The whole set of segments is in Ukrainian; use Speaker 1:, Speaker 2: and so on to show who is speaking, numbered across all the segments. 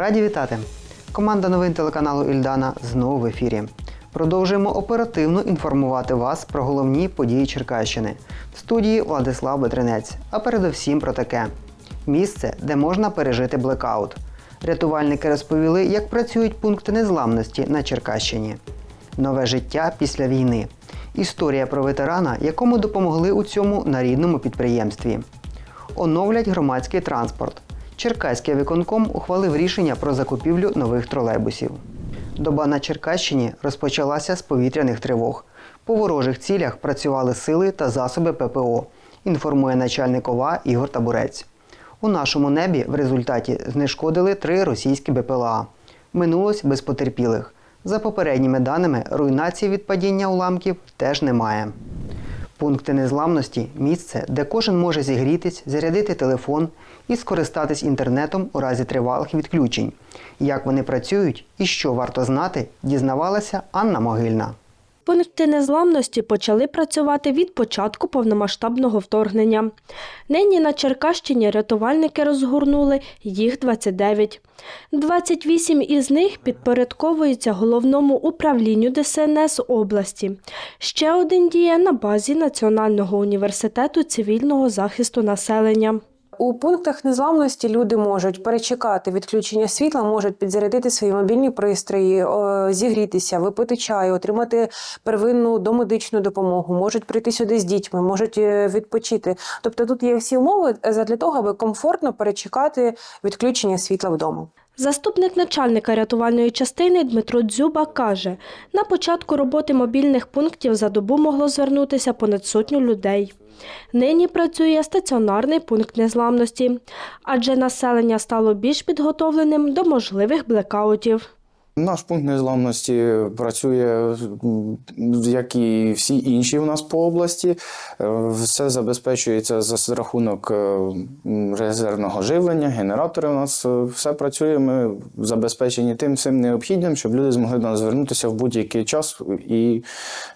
Speaker 1: Раді вітати! Команда новин телеканалу Ільдана знову в ефірі. Продовжуємо оперативно інформувати вас про головні події Черкащини. В студії Владислав Бетринець. А передовсім про таке: місце, де можна пережити блекаут. Рятувальники розповіли, як працюють пункти незламності на Черкащині. Нове життя після війни. Історія про ветерана, якому допомогли у цьому на рідному підприємстві. Оновлять громадський транспорт. Черкаський виконком ухвалив рішення про закупівлю нових тролейбусів. Доба на Черкащині розпочалася з повітряних тривог. По ворожих цілях працювали сили та засоби ППО, інформує начальник ОВА Ігор Табурець. У нашому небі в результаті знешкодили три російські БПЛА. Минулось без потерпілих. За попередніми даними, руйнації від падіння уламків теж немає. Пункти незламності місце, де кожен може зігрітись, зарядити телефон і скористатись інтернетом у разі тривалих відключень. Як вони працюють і що варто знати, дізнавалася Анна Могильна.
Speaker 2: Пункти незламності почали працювати від початку повномасштабного вторгнення. Нині на Черкащині рятувальники розгорнули їх 29. 28 із них підпорядковуються головному управлінню ДСНС області. Ще один діє на базі Національного університету цивільного захисту населення.
Speaker 3: У пунктах незламності люди можуть перечекати відключення світла, можуть підзарядити свої мобільні пристрої, зігрітися, випити чаю, отримати первинну домедичну допомогу, можуть прийти сюди з дітьми, можуть е, відпочити. Тобто тут є всі умови для того, аби комфортно перечекати відключення світла вдома.
Speaker 2: Заступник начальника рятувальної частини Дмитро Дзюба каже, на початку роботи мобільних пунктів за добу могло звернутися понад сотню людей. Нині працює стаціонарний пункт незламності, адже населення стало більш підготовленим до можливих блекаутів.
Speaker 4: Наш пункт незламності працює як і всі інші у нас по області. Е, Все забезпечується за рахунок е, резервного живлення, генератори у нас е, все працює. Ми забезпечені тим всім необхідним, щоб люди змогли до нас звернутися в будь-який час, і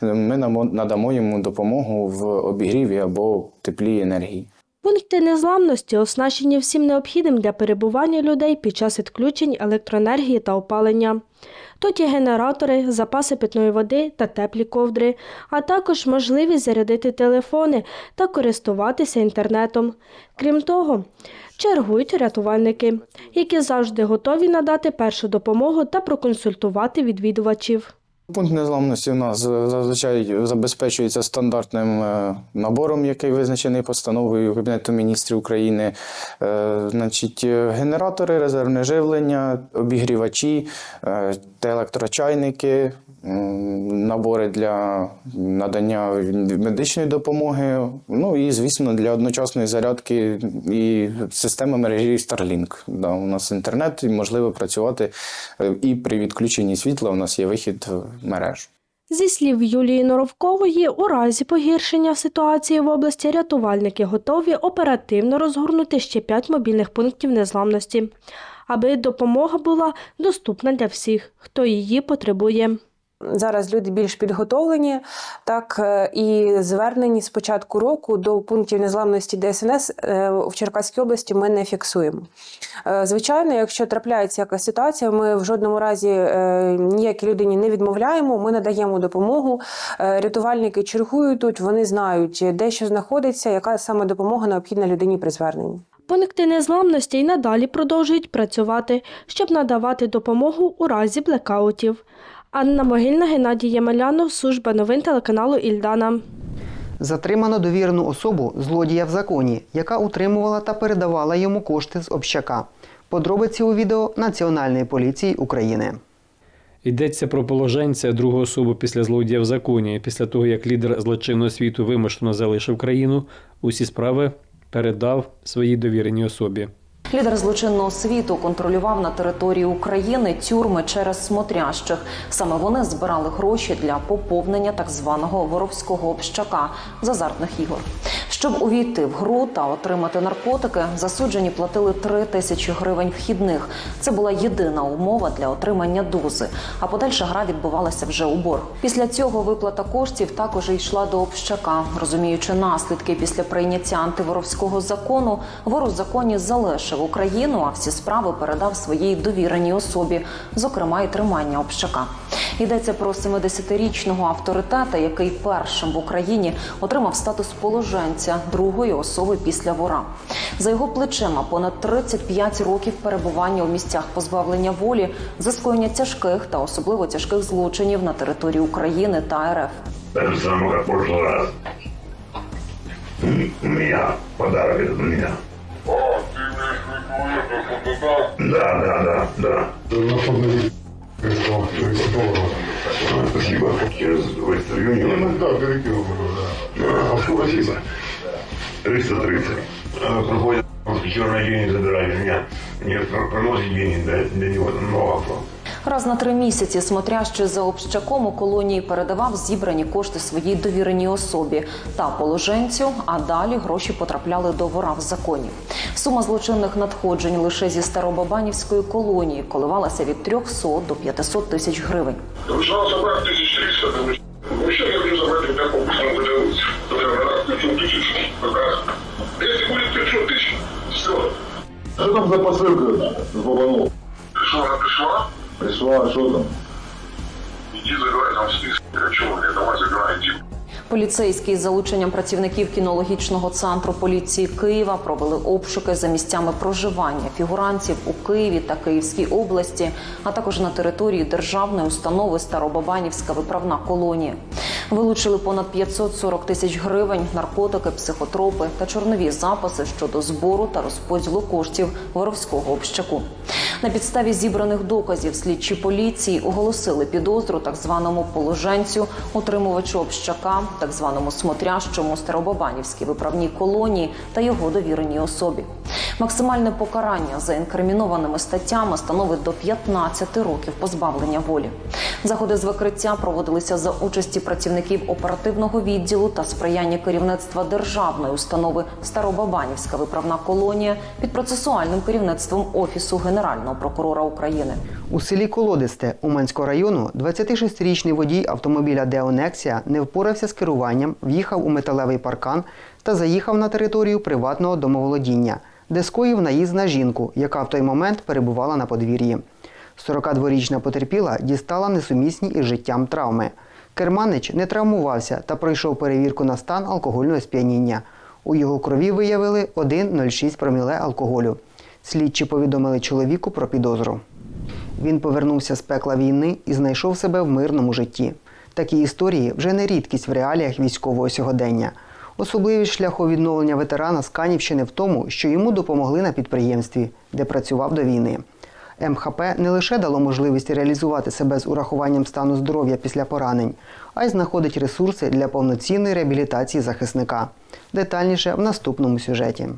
Speaker 4: ми надамо йому допомогу в обігріві або теплій енергії.
Speaker 2: Пункти незламності оснащені всім необхідним для перебування людей під час відключень електроенергії та опалення. Тут є генератори, запаси питної води та теплі ковдри, а також можливість зарядити телефони та користуватися інтернетом. Крім того, чергують рятувальники, які завжди готові надати першу допомогу та проконсультувати відвідувачів.
Speaker 4: Пункт незламності у нас зазвичай забезпечується стандартним е, набором, який визначений постановою Кабінету міністрів України. Е, Значить, генератори, резервне живлення, обігрівачі, е, електрочайники, набори для надання медичної допомоги. Ну і, звісно, для одночасної зарядки і система мережі Starlink. Да, у нас інтернет і можливо працювати е, і при відключенні світла. У нас є вихід в мережу.
Speaker 2: Зі слів Юлії Норовкової, у разі погіршення ситуації в області рятувальники готові оперативно розгорнути ще п'ять мобільних пунктів незламності, аби допомога була доступна для всіх, хто її потребує.
Speaker 3: Зараз люди більш підготовлені, так е, і звернені з початку року до пунктів незламності ДСНС е, в Черкаській області ми не фіксуємо. Е, Звичайно, якщо трапляється якась ситуація, ми в жодному разі ніякій людині не відмовляємо. Ми надаємо допомогу. Рятувальники чергують тут, вони знають, де що знаходиться, яка саме допомога необхідна людині при зверненні.
Speaker 2: Пункти незламності й надалі продовжують працювати, щоб надавати допомогу у разі блекаутів. Анна Могильна, Геннадій Ємелянов, служба новин телеканалу Ільдана.
Speaker 1: Затримано довірену особу злодія в законі, яка утримувала та передавала йому кошти з общака. Подробиці у відео Національної поліції України.
Speaker 5: Йдеться про положенця другу особу після злодія в законі. Після того, як лідер злочинного світу вимушено залишив країну, усі справи передав своїй довіреній особі.
Speaker 6: Лідер злочинного світу контролював на території України тюрми через смотрящих. Саме вони збирали гроші для поповнення так званого воровського общака з азартних ігор. Щоб увійти в гру та отримати наркотики, засуджені платили 3 тисячі гривень вхідних. Це була єдина умова для отримання дози. А подальша гра відбувалася вже у борг. Після цього виплата коштів також йшла до общака. Розуміючи наслідки після прийняття антиворовського закону, вор у законі залишив Україну, а всі справи передав своїй довіреній особі, зокрема і тримання общака. Йдеться про 70-річного авторитета, який першим в Україні отримав статус положенця другої особи після вора. За його плечима понад 35 років перебування у місцях позбавлення волі за скоєння тяжких та особливо тяжких злочинів на території України та РФ.
Speaker 7: Так же самое, как в прошлый раз. М- У меня подарок этот у меня.
Speaker 8: А, ты имеешь в виду это, что туда?
Speaker 7: Да, да, да, да.
Speaker 8: на что мне прислал 300 долларов?
Speaker 7: А, Спасибо. Через Вестер Юнион.
Speaker 8: Ну да, перекинул.
Speaker 7: Спасибо. 330. Проходит, Приходят после черный день забирали меня. Мне пр- приносит деньги для, него нового.
Speaker 6: Раз на три місяці смотрящий за общаком у колонії передавав зібрані кошти своїй довіреній особі та положенцю, а далі гроші потрапляли до вора в законі. Сума злочинних надходжень лише зі Старобабанівської колонії коливалася від 300 до 500 тисяч гривень.
Speaker 8: Решал собрать 1300, думаю, вообще я хочу забрать у тебя по быстрому выдавать. Раз, 500 тысяч, как раз. Если будет 500 тысяч, все.
Speaker 9: Что там за посылка с Бабанов?
Speaker 8: Что, пришла?
Speaker 9: Пришла, что там?
Speaker 8: Иди забирай там список. А что мне, давай забирай, иди.
Speaker 6: Поліцейські з залученням працівників кінологічного центру поліції Києва провели обшуки за місцями проживання фігурантів у Києві та Київській області, а також на території державної установи Старобабанівська виправна колонія. Вилучили понад 540 тисяч гривень, наркотики, психотропи та чорнові записи щодо збору та розподілу коштів воровського общаку. На підставі зібраних доказів слідчі поліції оголосили підозру так званому положенцю, утримувачу общака, так званому смотрящому Старобабанівській виправній колонії та його довіреній особі. Максимальне покарання за інкримінованими статтями становить до 15 років позбавлення волі. Заходи з викриття проводилися за участі працівників оперативного відділу та сприяння керівництва державної установи Старобабанівська виправна колонія під процесуальним керівництвом офісу генерального прокурора України.
Speaker 1: У селі Колодисте Уманського району 26-річний водій автомобіля Деонексія не впорався з керуванням, в'їхав у металевий паркан та заїхав на територію приватного домоволодіння, де скоїв наїзд на жінку, яка в той момент перебувала на подвір'ї. 42-річна потерпіла дістала несумісні із життям травми. Керманич не травмувався та пройшов перевірку на стан алкогольного сп'яніння. У його крові виявили 1,06 проміле алкоголю. Слідчі повідомили чоловіку про підозру. Він повернувся з пекла війни і знайшов себе в мирному житті. Такі історії вже не рідкість в реаліях військового сьогодення. Особливість шляху відновлення ветерана з Канівщини в тому, що йому допомогли на підприємстві, де працював до війни. МХП не лише дало можливість реалізувати себе з урахуванням стану здоров'я після поранень, а й знаходить ресурси для повноцінної реабілітації захисника. Детальніше в наступному сюжеті.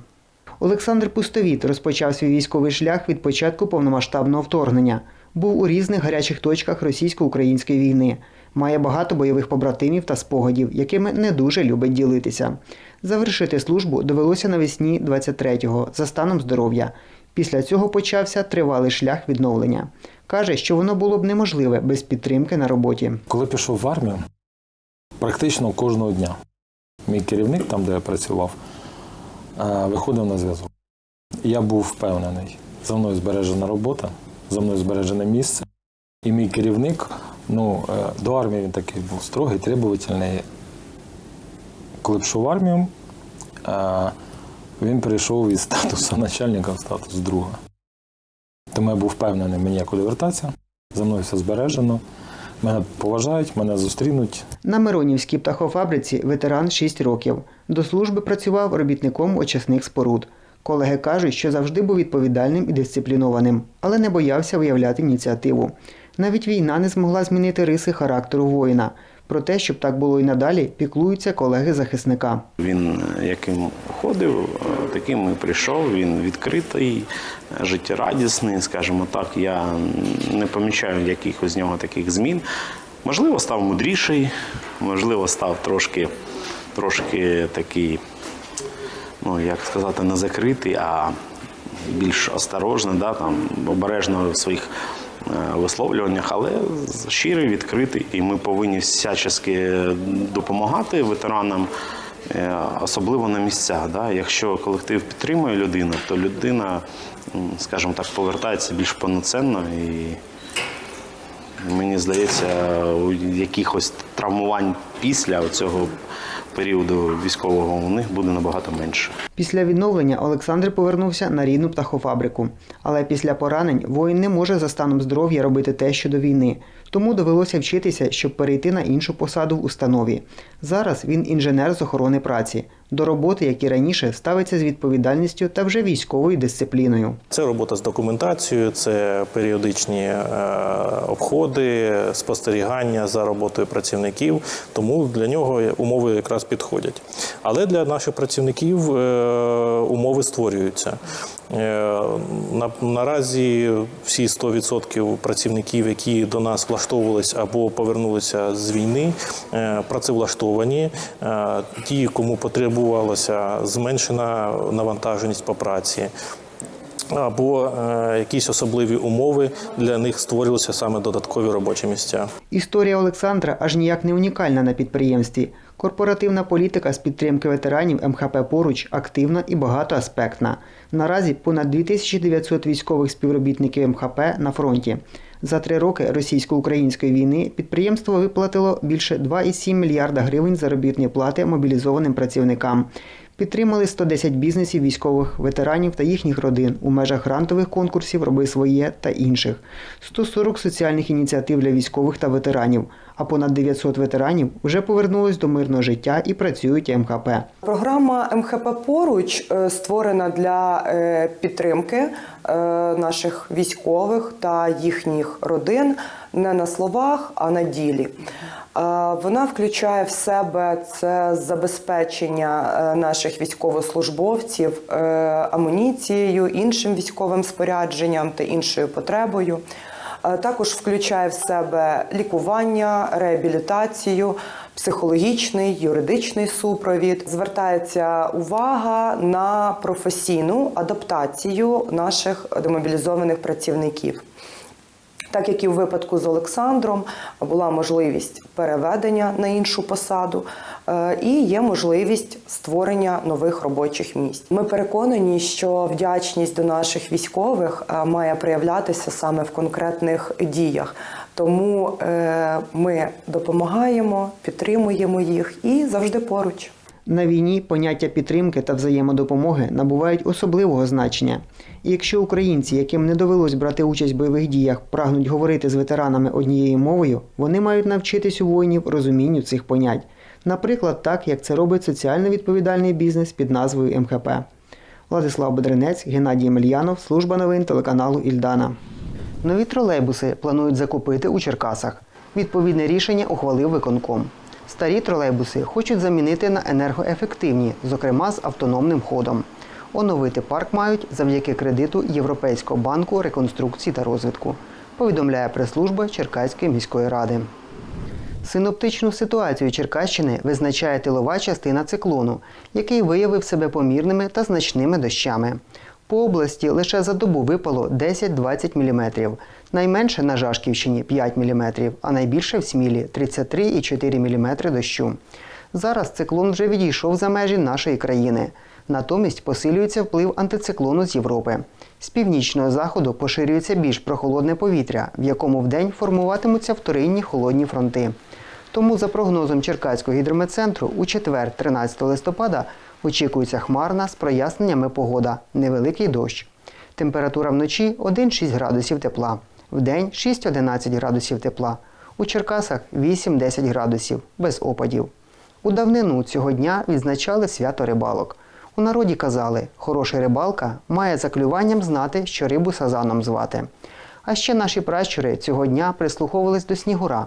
Speaker 1: Олександр Пустовіт розпочав свій військовий шлях від початку повномасштабного вторгнення. Був у різних гарячих точках російсько-української війни. Має багато бойових побратимів та спогадів, якими не дуже любить ділитися. Завершити службу довелося навесні 23-го за станом здоров'я. Після цього почався тривалий шлях відновлення. Каже, що воно було б неможливе без підтримки на роботі.
Speaker 10: Коли пішов в армію, практично кожного дня мій керівник, там, де я працював, е, виходив на зв'язок. Я був впевнений, за мною збережена робота, за мною збережене місце. І мій керівник, ну, е, до армії він такий був строгий, требовательний. Коли пішов в армію, е, він перейшов із статусу начальника в статус друга. Тому я був впевнений, мені куди вертатися, за мною все збережено. Мене поважають, мене зустрінуть.
Speaker 1: На Миронівській птахофабриці ветеран 6 років. До служби працював робітником очисних споруд. Колеги кажуть, що завжди був відповідальним і дисциплінованим, але не боявся виявляти ініціативу. Навіть війна не змогла змінити риси характеру воїна. Про те, щоб так було і надалі, піклуються колеги захисника.
Speaker 11: Він яким ходив, таким і прийшов. Він відкритий, життєрадісний, скажімо так. Я не помічаю якихось з нього таких змін. Можливо, став мудріший, можливо, став трошки, трошки такий ну як сказати, не закритий, а більш осторожний, да, там, обережно в своїх е, висловлюваннях, але щирий, відкритий, і ми повинні всячески допомагати ветеранам. е, Особливо на місцях. Да? Якщо колектив підтримує людину, то людина, скажімо так, повертається більш повноцінно і мені здається, у якихось травмувань після цього періоду військового у них буде набагато менше.
Speaker 1: Після відновлення Олександр повернувся на рідну птахофабрику. Але після поранень воїн не може за станом здоров'я робити те, що до війни. Тому довелося вчитися, щоб перейти на іншу посаду в установі. Зараз він інженер з охорони праці. До роботи, як і раніше, ставиться з відповідальністю та вже військовою дисципліною.
Speaker 12: Це робота з документацією, це періодичні е, обходи, спостерігання за роботою працівників. Тому для нього умови якраз підходять. Але для наших працівників е, умови створюються. Е, на, наразі всі 100% працівників, які до нас влаштовувалися або повернулися з війни, працевлаштовані. Ті, кому потребувалася зменшена навантаженість по праці. Або е, якісь особливі умови для них створювалися саме додаткові робочі місця.
Speaker 1: Історія Олександра аж ніяк не унікальна на підприємстві. Корпоративна політика з підтримки ветеранів МХП поруч активна і багатоаспектна. Наразі понад 2900 військових співробітників МХП на фронті. За три роки російсько-української війни підприємство виплатило більше 2,7 мільярда гривень заробітної плати мобілізованим працівникам. Підтримали 110 бізнесів військових ветеранів та їхніх родин. У межах грантових конкурсів Роби своє та інших, 140 соціальних ініціатив для військових та ветеранів, а понад 900 ветеранів вже повернулись до мирного життя і працюють МХП.
Speaker 13: Програма МХП поруч е, створена для е, підтримки е, наших військових та їхніх родин не на словах, а на ділі. Вона включає в себе це забезпечення наших військовослужбовців амуніцією, іншим військовим спорядженням та іншою потребою. Е, Також включає в себе лікування, реабілітацію, психологічний, юридичний супровід. Звертається увага на професійну адаптацію наших демобілізованих працівників. Так як і в випадку з Олександром була можливість переведення на іншу посаду і є можливість створення нових робочих місць. Ми переконані, що вдячність до наших військових е, має проявлятися саме в конкретних діях. Тому е, ми допомагаємо, підтримуємо їх і завжди поруч.
Speaker 1: На війні поняття підтримки та взаємодопомоги набувають особливого значення. І якщо українці, яким не довелось брати участь в бойових діях, прагнуть говорити з ветеранами однією мовою, вони мають навчитись у воїнів розумінню цих понять. Наприклад, так як це робить соціально відповідальний бізнес під назвою МХП. Владислав Бедренець, Геннадій Мельянов, служба новин телеканалу Ільдана. Нові тролейбуси планують закупити у Черкасах. Відповідне рішення ухвалив виконком. Старі тролейбуси хочуть замінити на енергоефективні, зокрема з автономним ходом. Оновити парк мають завдяки кредиту Європейського банку реконструкції та розвитку, повідомляє прес-служба Черкаської міської ради. Синоптичну ситуацію Черкащини визначає тилова частина циклону, який виявив себе помірними та значними дощами. По області лише за добу випало 10-20 мм. Найменше на Жашківщині 5 мм, а найбільше в Смілі 33,4 мм дощу. Зараз циклон вже відійшов за межі нашої країни. Натомість посилюється вплив антициклону з Європи. З північного заходу поширюється більш прохолодне повітря, в якому вдень формуватимуться вторинні холодні фронти. Тому, за прогнозом Черкаського гідрометцентру, у четвер, 13 листопада, очікується хмарна з проясненнями погода, невеликий дощ. Температура вночі 1-6 градусів тепла, вдень 6-11 градусів тепла. У Черкасах 8-10 градусів, без опадів. У давнину цього дня відзначали свято рибалок. У народі казали, хороша рибалка має за клюванням знати, що рибу сазаном звати. А ще наші пращури цього дня прислуховувались до снігура.